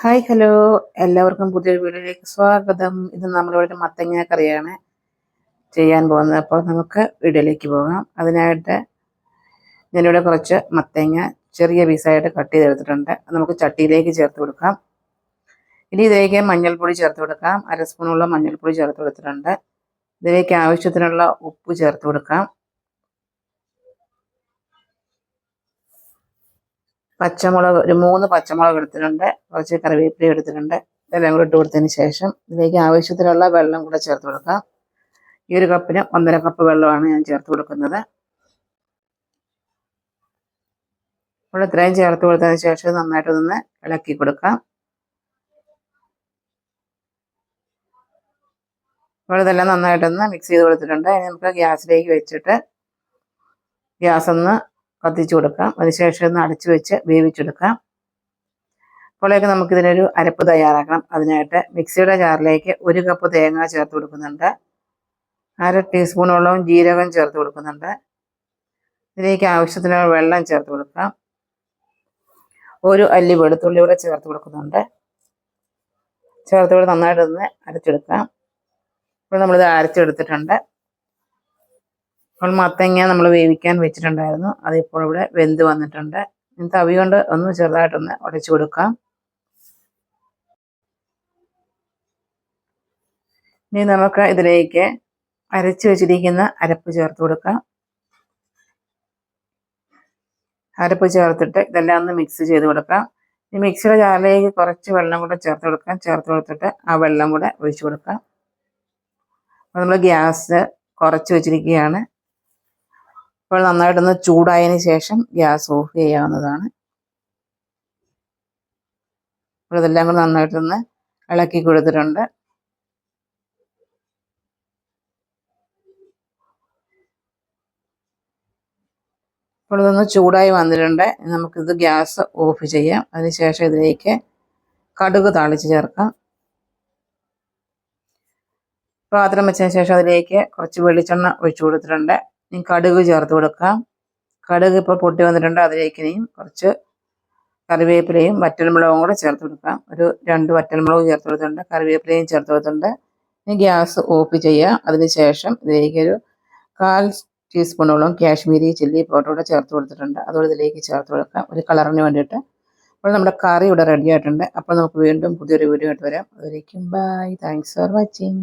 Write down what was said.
Hi hello. എല്ലാവർക്കും പുതിയൊരു വീഡിയോയിലേക്ക് സ്വാഗതം. ഇത് നമ്മളിവിടെ ഒരു മത്തങ്ങ കറിയാണ് ചെയ്യാൻ പോകുന്നത്. അപ്പോൾ നമുക്ക് വീഡിയോയിലേക്ക് പോകാം. അതിനായിട്ട് ഞാനിവിടെ കുറച്ച് മത്തങ്ങ ചെറിയ പീസായിട്ട് കട്ട് ചെയ്തെടുത്തിട്ടുണ്ട്. നമുക്ക് ചട്ടിയിലേക്ക് ചേർത്ത് കൊടുക്കാം. ഇനി ഇതിലേക്ക് മഞ്ഞൾപ്പൊടി ചേർത്ത് കൊടുക്കാം. അര സ്പൂണുള്ള മഞ്ഞൾപ്പൊടി ചേർത്ത് കൊടുത്തിട്ടുണ്ട്. ഇതിലേക്ക് ആവശ്യത്തിനുള്ള ഉപ്പ് ചേർത്ത് കൊടുക്കാം. പച്ചമുളക് ഒരു മൂന്ന് പച്ചമുളക് എടുത്തിട്ടുണ്ട്. കുറച്ച് കറിവേപ്പില എടുത്തിട്ടുണ്ട്. ഇതെല്ലാം കൂടെ ഇട്ട് കൊടുത്തതിന് ശേഷം ഇതിലേക്ക് ആവശ്യത്തിനുള്ള വെള്ളം കൂടെ ചേർത്ത് കൊടുക്കാം. ഈ ഒരു കപ്പിന് ഒന്നര കപ്പ് വെള്ളമാണ് ഞാൻ ചേർത്ത് കൊടുക്കുന്നത്. അപ്പോൾ ഇത്രയും ചേർത്ത് കൊടുത്തതിന് ശേഷം നന്നായിട്ട് നിന്ന് ഇളക്കി കൊടുക്കാം. അപ്പോൾ ഇതെല്ലാം നന്നായിട്ടൊന്ന് മിക്സ് ചെയ്ത് കൊടുത്തിട്ടുണ്ട്. ഇനി നമുക്ക് ഗ്യാസിലേക്ക് വെച്ചിട്ട് ഗ്യാസ് ഒന്ന് കത്തിച്ചു കൊടുക്കാം. അതിനുശേഷം ഒന്ന് അടച്ചു വെച്ച് വേവിച്ചെടുക്കാം. അപ്പോഴേക്ക് നമുക്കിതിനൊരു അരപ്പ് തയ്യാറാക്കണം. അതിനായിട്ട് മിക്സിയുടെ ജാറിലേക്ക് ഒരു കപ്പ് തേങ്ങ ചേർത്ത് കൊടുക്കുന്നുണ്ട്. അര ടീസ്പൂണോളം ജീരകം ചേർത്ത് കൊടുക്കുന്നുണ്ട്. ഇതിലേക്ക് ആവശ്യത്തിന് വെള്ളം ചേർത്ത് കൊടുക്കാം. ഒരു അല്ലി വെളുത്തുള്ളി കൂടെ ചേർത്ത് കൊടുക്കുന്നുണ്ട്. ചേർത്ത് കൂടെ നന്നായിട്ടൊന്ന് അരച്ചെടുക്കാം. ഇപ്പോൾ നമ്മളിത് അരച്ചെടുത്തിട്ടുണ്ട്. അപ്പോൾ മത്തങ്ങ നമ്മൾ വേവിക്കാൻ വെച്ചിട്ടുണ്ടായിരുന്നു. അതിപ്പോൾ ഇവിടെ വെന്ത് വന്നിട്ടുണ്ട്. ഇനി തവി കൊണ്ട് ഒന്ന് ചെറുതായിട്ടൊന്ന് ഉടച്ചു കൊടുക്കാം. ഇനി നമുക്ക് ഇതിലേക്ക് അരച്ച് വെച്ചിരിക്കുന്ന അരപ്പ് ചേർത്ത് കൊടുക്കാം. അരപ്പ് ചേർത്തിട്ട് ഇതെല്ലാം ഒന്ന് മിക്സ് ചെയ്ത് കൊടുക്കാം. ഈ മിക്സിയുടെ ജാറിലേക്ക് കുറച്ച് വെള്ളം കൂടെ ചേർത്ത് കൊടുക്കാം. ചേർത്ത് കൊടുത്തിട്ട് ആ വെള്ളം കൂടെ ഒഴിച്ചു കൊടുക്കാം. നമ്മൾ ഗ്യാസ് കുറച്ച് വെച്ചിരിക്കുകയാണ്. ഇപ്പോൾ നന്നായിട്ടൊന്ന് ചൂടായതിന് ശേഷം ഗ്യാസ് ഓഫ് ചെയ്യാവുന്നതാണ്. അപ്പോൾ ഇതെല്ലാം കൂടെ നന്നായിട്ടൊന്ന് ഇളക്കി കൊടുത്തിട്ടുണ്ട്. ഇപ്പോൾ ഇതൊന്ന് ചൂടായി വന്നിട്ടുണ്ട്. നമുക്കിത് ഗ്യാസ് ഓഫ് ചെയ്യാം. അതിനുശേഷം ഇതിലേക്ക് കടുക് താളിച്ച് ചേർക്കാം. പാത്രം വെച്ചതിന് ശേഷം അതിലേക്ക് കുറച്ച് വെളിച്ചെണ്ണ ഒഴിച്ചു കൊടുത്തിട്ടുണ്ട്. ഇനി കടുക് ചേർത്ത് കൊടുക്കാം. കടുക് ഇപ്പോൾ പൊട്ടി വന്നിട്ടുണ്ട് അതിലേക്ക് ഇനിയും കുറച്ച് കറിവേപ്പിലയും വറ്റൽമുളകും കൂടെ ചേർത്ത് കൊടുക്കാം. ഒരു രണ്ട് വറ്റൽമുളക് ചേർത്ത് കൊടുത്തിട്ടുണ്ട് കറിവേപ്പിലയും ചേർത്ത് കൊടുത്തിട്ടുണ്ട്. ഇനി ഗ്യാസ് ഓഫ് ചെയ്യുക. അതിന് ശേഷം ഇതിലേക്ക് ഒരു കാൽ ടീസ്പൂണോളം കാശ്മീരി ചില്ലി പൗഡർ കൂടെ ചേർത്ത് കൊടുത്തിട്ടുണ്ട്. അതുകൊണ്ട് ഇതിലേക്ക് ചേർത്ത് കൊടുക്കാം. ഒരു കളറിന് വേണ്ടിയിട്ട്. അപ്പോൾ നമ്മുടെ കറി ഇവിടെ റെഡി ആയിട്ടുണ്ട്. അപ്പോൾ നമുക്ക് വീണ്ടും പുതിയൊരു വീഡിയോ ആയിട്ട് വരാം. അതിലേക്കും ബൈ താങ്ക്സ് ഫോർ വാച്ചിങ്